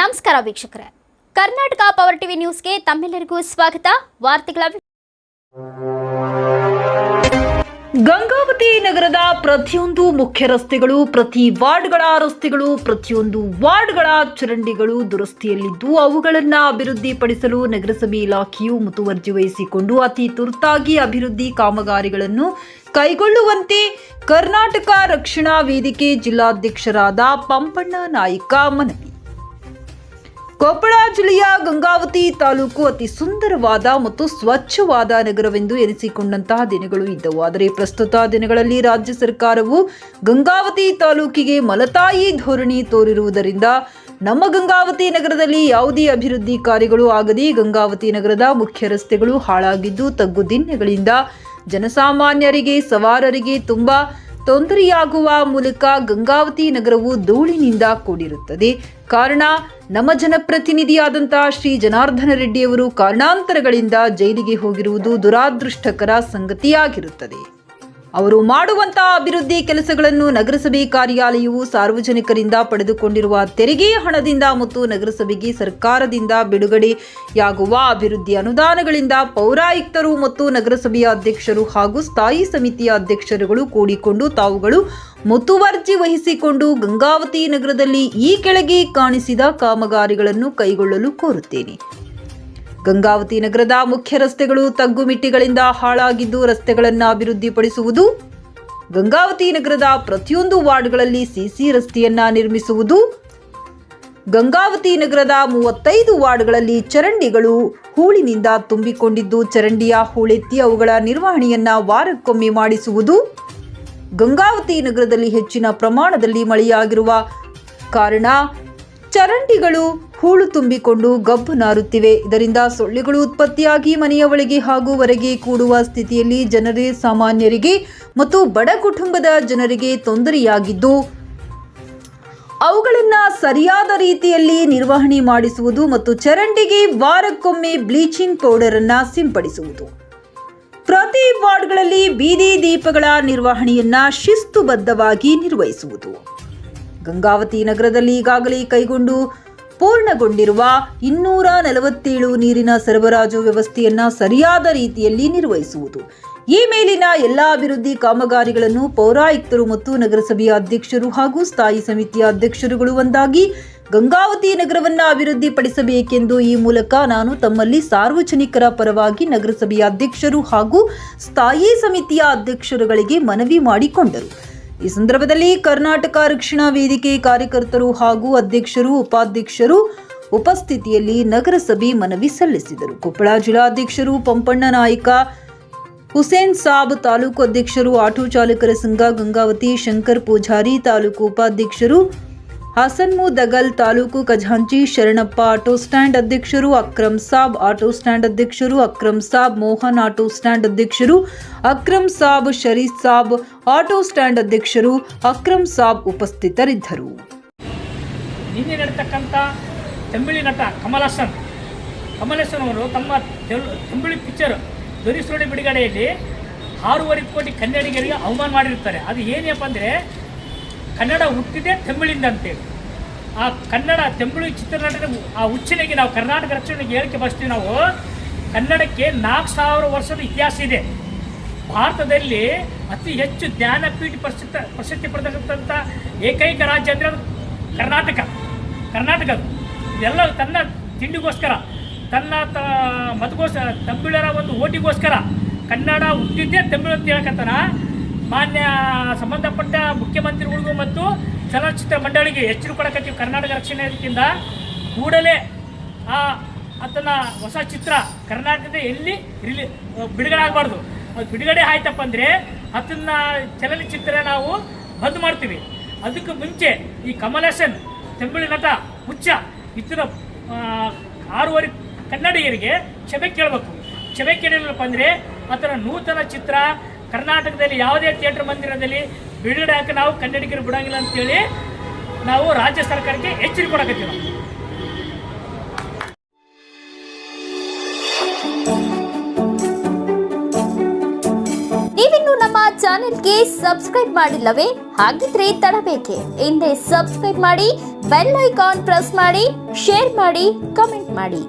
ನಮಸ್ಕಾರ ವೀಕ್ಷಕರೇ. Karnataka power TV ನ್ಯೂಸ್ಗೆ ತಮ್ಮೆಲ್ಲರಿಗೂ ಸ್ವಾಗತ. ವಾರ್ತೆಗಳ ಗಂಗಾವತಿ ನಗರದ ಪ್ರತಿಯೊಂದು ಮುಖ್ಯ ರಸ್ತೆಗಳು, ಪ್ರತಿ ವಾರ್ಡ್ಗಳ ರಸ್ತೆಗಳು, ಪ್ರತಿಯೊಂದು ವಾರ್ಡ್ಗಳ ಚರಂಡಿಗಳು ದುರಸ್ತಿಯಲ್ಲಿದ್ದು ಅವುಗಳನ್ನು ಅಭಿವೃದ್ಧಿಪಡಿಸಲು ನಗರಸಭೆ ಇಲಾಖೆಯು ಮುತುವರ್ಜಿ ವಹಿಸಿಕೊಂಡು ಅತಿ ತುರ್ತಾಗಿ ಅಭಿವೃದ್ಧಿ ಕಾಮಗಾರಿಗಳನ್ನು ಕೈಗೊಳ್ಳುವಂತೆ ಕರ್ನಾಟಕ ರಕ್ಷಣಾ ವೇದಿಕೆ ಜಿಲ್ಲಾಧ್ಯಕ್ಷರಾದ ಪಂಪಣ್ಣ ನಾಯ್ಕ ಮನವಿ. ಕೊಪ್ಪಳ ಜಿಲ್ಲೆಯ ಗಂಗಾವತಿ ತಾಲೂಕು ಅತಿ ಸುಂದರವಾದ ಮತ್ತು ಸ್ವಚ್ಛವಾದ ನಗರವೆಂದು ಎನಿಸಿಕೊಂಡಂತಹ ದಿನಗಳು ಇದ್ದವು. ಆದರೆ ಪ್ರಸ್ತುತ ದಿನಗಳಲ್ಲಿ ರಾಜ್ಯ ಸರ್ಕಾರವು ಗಂಗಾವತಿ ತಾಲೂಕಿಗೆ ಮಲತಾಯಿ ಧೋರಣೆ ತೋರಿರುವುದರಿಂದ ನಮ್ಮ ಗಂಗಾವತಿ ನಗರದಲ್ಲಿ ಯಾವುದೇ ಅಭಿವೃದ್ಧಿ ಕಾರ್ಯಗಳು ಆಗದೆ ಗಂಗಾವತಿ ನಗರದ ಮುಖ್ಯ ರಸ್ತೆಗಳು ಹಾಳಾಗಿದ್ದು ತಗ್ಗುದಿನ್ನೆಗಳಿಂದ ಜನಸಾಮಾನ್ಯರಿಗೆ, ಸವಾರರಿಗೆ ತುಂಬಾ ತೊಂದರೆಯಾಗುವ ಮೂಲಕ ಗಂಗಾವತಿ ನಗರವು ಧೂಳಿನಿಂದ ಕೂಡಿರುತ್ತದೆ. ಕಾರಣ, ನಮ್ಮ ಜನಪ್ರತಿನಿಧಿಯಾದಂತಹ ಶ್ರೀ ಜನಾರ್ದನ ರೆಡ್ಡಿಯವರು ಕಾರಣಾಂತರಗಳಿಂದ ಜೈಲಿಗೆ ಹೋಗಿರುವುದು ದುರಾದೃಷ್ಟಕರ ಸಂಗತಿಯಾಗಿರುತ್ತದೆ. ಅವರು ಮಾಡುವಂತಹ ಅಭಿವೃದ್ಧಿ ಕೆಲಸಗಳನ್ನು ನಗರಸಭೆ ಕಾರ್ಯಾಲಯವು ಸಾರ್ವಜನಿಕರಿಂದ ಪಡೆದುಕೊಂಡಿರುವ ತೆರಿಗೆ ಹಣದಿಂದ ಮತ್ತು ನಗರಸಭೆಗೆ ಸರ್ಕಾರದಿಂದ ಬಿಡುಗಡೆಯಾಗುವ ಅಭಿವೃದ್ಧಿ ಅನುದಾನಗಳಿಂದ ಪೌರಾಯುಕ್ತರು ಮತ್ತು ನಗರಸಭೆಯ ಅಧ್ಯಕ್ಷರು ಹಾಗೂ ಸ್ಥಾಯಿ ಸಮಿತಿಯ ಅಧ್ಯಕ್ಷರುಗಳು ಕೂಡಿಕೊಂಡು ತಾವುಗಳು ಮುತುವರ್ಜಿ ವಹಿಸಿಕೊಂಡು ಗಂಗಾವತಿ ನಗರದಲ್ಲಿ ಈ ಕೆಳಗೆ ಕಾಣಿಸಿದ ಕಾಮಗಾರಿಗಳನ್ನು ಕೈಗೊಳ್ಳಲು ಕೋರುತ್ತೇನೆ. ಗಂಗಾವತಿ ನಗರದ ಮುಖ್ಯ ರಸ್ತೆಗಳು ತಗ್ಗುಮಿಟ್ಟಿಗಳಿಂದ ಹಾಳಾಗಿದ್ದು ರಸ್ತೆಗಳನ್ನು ಅಭಿವೃದ್ಧಿಪಡಿಸುವುದು, ಗಂಗಾವತಿ ನಗರದ ಪ್ರತಿಯೊಂದು ವಾರ್ಡ್ಗಳಲ್ಲಿ ಸಿಸಿ ರಸ್ತೆಯನ್ನ ನಿರ್ಮಿಸುವುದು, ಗಂಗಾವತಿ ನಗರದ ಮೂವತ್ತೈದು ವಾರ್ಡ್ಗಳಲ್ಲಿ ಚರಂಡಿಗಳು ಹೂಳಿನಿಂದ ತುಂಬಿಕೊಂಡಿದ್ದು ಚರಂಡಿಯ ಹೂಳೆತ್ತಿ ಅವುಗಳ ನಿರ್ವಹಣೆಯನ್ನ ವಾರಕ್ಕೊಮ್ಮೆ ಮಾಡಿಸುವುದು, ಗಂಗಾವತಿ ನಗರದಲ್ಲಿ ಹೆಚ್ಚಿನ ಪ್ರಮಾಣದಲ್ಲಿ ಮಳೆಯಾಗಿರುವ ಕಾರಣ ಚರಂಡಿಗಳು ಹೂಳು ತುಂಬಿಕೊಂಡು ಗಬ್ಬು ನಾರುತ್ತಿವೆ. ಇದರಿಂದ ಸೊಳ್ಳೆಗಳು ಉತ್ಪತ್ತಿಯಾಗಿ ಮನೆಯ ಒಳಗೆ ಹಾಗೂ ಹೊರಗೆ ಕೂಡುವ ಸ್ಥಿತಿಯಲ್ಲಿ ಜನರೇ ಸಾಮಾನ್ಯರಿಗೆ ಮತ್ತು ಬಡ ಕುಟುಂಬದ ಜನರಿಗೆ ತೊಂದರೆಯಾಗಿದ್ದು, ಅವುಗಳನ್ನು ಸರಿಯಾದ ರೀತಿಯಲ್ಲಿ ನಿರ್ವಹಣೆ ಮಾಡಿಸುವುದು ಮತ್ತು ಚರಂಡಿಗೆ ವಾರಕ್ಕೊಮ್ಮೆ ಬ್ಲೀಚಿಂಗ್ ಪೌಡರ್ ಅನ್ನ ಸಿಂಪಡಿಸುವುದು. ಪ್ರತಿ ವಾರ್ಡ್ಗಳಲ್ಲಿ ಬೀದಿ ದೀಪಗಳ ನಿರ್ವಹಣೆಯನ್ನ ಶಿಸ್ತುಬದ್ಧವಾಗಿ ನಿರ್ವಹಿಸುವುದು. ಗಂಗಾವತಿ ನಗರದಲ್ಲಿ ಈಗಾಗಲೇ ಕೈಗೊಂಡು ಪೂರ್ಣಗೊಂಡಿರುವ ಇನ್ನೂರ ನಲವತ್ತೇಳು ನೀರಿನ ಸರಬರಾಜು ವ್ಯವಸ್ಥೆಯನ್ನ ಸರಿಯಾದ ರೀತಿಯಲ್ಲಿ ನಿರ್ವಹಿಸುವುದು. ಈ ಮೇಲಿನ ಎಲ್ಲ ಅಭಿವೃದ್ಧಿ ಕಾಮಗಾರಿಗಳನ್ನು ಪೌರಾಯುಕ್ತರು ಮತ್ತು ನಗರಸಭೆಯ ಅಧ್ಯಕ್ಷರು ಹಾಗೂ ಸ್ಥಾಯಿ ಸಮಿತಿಯ ಅಧ್ಯಕ್ಷರುಗಳು ಒಂದಾಗಿ ಗಂಗಾವತಿ ನಗರವನ್ನ ಅಭಿವೃದ್ಧಿಪಡಿಸಬೇಕೆಂದು ಈ ಮೂಲಕ ನಾನು ತಮ್ಮಲ್ಲಿ ಸಾರ್ವಜನಿಕರ ಪರವಾಗಿ ನಗರಸಭೆಯ ಅಧ್ಯಕ್ಷರು ಹಾಗೂ ಸ್ಥಾಯಿ ಸಮಿತಿಯ ಅಧ್ಯಕ್ಷರುಗಳಿಗೆ ಮನವಿ ಮಾಡಿಕೊಂಡರು. ಈ ಸಂದರ್ಭದಲ್ಲಿ ಕರ್ನಾಟಕ ರಕ್ಷಣಾ ವೇದಿಕೆ ಕಾರ್ಯಕರ್ತರು ಹಾಗೂ ಅಧ್ಯಕ್ಷರು, ಉಪಾಧ್ಯಕ್ಷರು ಉಪಸ್ಥಿತಿಯಲ್ಲಿ ನಗರಸಭೆ ಮನವಿ ಸಲ್ಲಿಸಿದರು. ಕೊಪ್ಪಳ ಜಿಲ್ಲಾಧ್ಯಕ್ಷರು ಪಂಪಣ್ಣ ನಾಯ್ಕ, ಹುಸೇನ್ ಸಾಬ್ ತಾಲೂಕು ಅಧ್ಯಕ್ಷರು, ಆಟೋ ಚಾಲಕರ ಸಂಘ ಗಂಗಾವತಿ, ಶಂಕರ್ ಪೂಜಾರಿ ತಾಲೂಕು ಉಪಾಧ್ಯಕ್ಷರು ಹಸನ್ಮು ದಗಲ್ ತಾಲೂಕು ಖಜಾಂಚಿ ಶರಣಪ್ಪ ಆಟೋ ಸ್ಟ್ಯಾಂಡ್ ಅಧ್ಯಕ್ಷರು ಅಕ್ರಮ್ ಸಾಬ್ ಆಟೋ ಸ್ಟ್ಯಾಂಡ್ ಅಧ್ಯಕ್ಷರು ಅಕ್ರಮ್ ಸಾಬ್ ಮೋಹನ್ ಆಟೋ ಸ್ಟ್ಯಾಂಡ್ ಅಧ್ಯಕ್ಷರು ಅಕ್ರಮ್ ಸಾಬ್ ಶರೀಫ್ ಸಾಬ್ ಆಟೋ ಸ್ಟ್ಯಾಂಡ್ ಅಧ್ಯಕ್ಷರು ಅಕ್ರಮ್ ಸಾಬ್ ಉಪಸ್ಥಿತರಿದ್ದರು. ನಿನ್ನೆ ನಡೀತಕ್ಕಂಥ ತಂಬಿಳಿ ನಟ ಕಮಲ್ ಹಾಸನ್. ಅವರು ತಮ್ಮ ತಂಬಿಳಿ ಪಿಕ್ಚರ್ ದೊರಿಸೋಡಿ ಬಿಡುಗಡೆಯಲ್ಲಿ ಆರೂವರೆ ಕೋಟಿ ಕನ್ನಡಿಗರಿಗೆ ಅವಮಾನ ಮಾಡಿರ್ತಾರೆ. ಅದು ಏನಪ್ಪ ಅಂದರೆ ಕನ್ನಡ ಹುಟ್ಟಿದೆ ಅಂತೇಳಿ. ಆ ಕನ್ನಡ ತಮಿಳು ಚಿತ್ರನಟನ ಆ ಉಚ್ಚನೆಗೆ ನಾವು ಕರ್ನಾಟಕ ರಕ್ಷಣೆಗೆ ಹೇಳಿಕೆ ಬರ್ತೀವಿ ನಾವು, ಕನ್ನಡಕ್ಕೆ ನಾಲ್ಕು ಸಾವಿರ ವರ್ಷದ ಇತಿಹಾಸ ಇದೆ. ಭಾರತದಲ್ಲಿ ಅತಿ ಹೆಚ್ಚು ಜ್ಞಾನಪೀಠ ಪ್ರಸಿದ್ಧ, ಪ್ರಸಿದ್ಧಿ ಪಡೆದಿರತಕ್ಕಂಥ ಏಕೈಕ ರಾಜ್ಯ ಅಂದರೆ ಅದು ಕರ್ನಾಟಕ. ಕರ್ನಾಟಕ. ಇದೆಲ್ಲ ತನ್ನ ತಿಂಡಿಗೋಸ್ಕರ, ತನ್ನ ತ ಮತಗೋಸ್ಕರ ತಮಿಳರ ಒಂದು ಓಟಿಗೋಸ್ಕರ ಕನ್ನಡ ಹುಟ್ಟಿದ್ದೇ ತಮಿಳು ಅಂತ ಹೇಳ್ಕತ್ತಾನ. ಮಾನ್ಯ ಸಂಬಂಧಪಟ್ಟ ಮುಖ್ಯಮಂತ್ರಿಗಳಿಗೂ ಮತ್ತು ಚಲನಚಿತ್ರ ಮಂಡಳಿಗೆ ಎಚ್ಚರಿಕೆ ಕೊಡಕತ್ತೀವಿ ಕರ್ನಾಟಕ ರಕ್ಷಣೆ ಇದಕ್ಕಿಂತ ಕೂಡಲೇ ಆ ಆತನ ಹೊಸ ಚಿತ್ರ ಕರ್ನಾಟಕದ ಎಲ್ಲಿ ರಿಲಿ ಬಿಡುಗಡೆ ಆಗಬಾರ್ದು ಅದು ಬಿಡುಗಡೆ ಆಯ್ತಪ್ಪ ಅಂದರೆ ಅದನ್ನ ಚಲನಚಿತ್ರ ನಾವು ಬಂದ್ ಮಾಡ್ತೀವಿ. ಅದಕ್ಕೆ ಮುಂಚೆ ಈ ಕಮಲ್ ಹಾಸನ್, ತಮಿಳು ನಟ ಹುಚ್ಚ ಇತರ ಆರೂವರೆ ಕನ್ನಡಿಗರಿಗೆ ಕ್ಷಮೆ ಕೇಳಬೇಕು. ಕ್ಷಮೆ ಕೇಳಿಲ್ಲಪ್ಪ ಅಂದರೆ ಆತನ ನೂತನ ಚಿತ್ರ ಕರ್ನಾಟಕದಲ್ಲಿ ಯಾವುದೇ ಥಿಯೇಟರ್ ಮಂದಿರದಲ್ಲಿ ಬಿಡುಗಡೆ ಹಾಕಿ ನಾವು ಕನ್ನಡಿಗರು ಬಿಡಂಗಿಲ್ಲ ಅಂತೇಳಿ ನಾವು ರಾಜ್ಯ ಸರ್ಕಾರಕ್ಕೆ ಎಚ್ಚರಿಕೆ ಕೊಡಕತ್ತೀವಿ ನಾವು. ನೀವಿನ್ನು ನಮ್ಮ ಚಾನೆಲ್ಗೆ ಸಬ್ಸ್ಕ್ರೈಬ್ ಮಾಡಿಲ್ಲವೇ? ಹಾಗಿದ್ರೆ ತಡಬೇಕೆ. ಹಿಂದೆ ಸಬ್ಸ್ಕ್ರೈಬ್ ಮಾಡಿ, ಬೆಲ್ ಐಕಾನ್ ಪ್ರೆಸ್ ಮಾಡಿ, ಶೇರ್ ಮಾಡಿ, ಕಮೆಂಟ್ ಮಾಡಿ.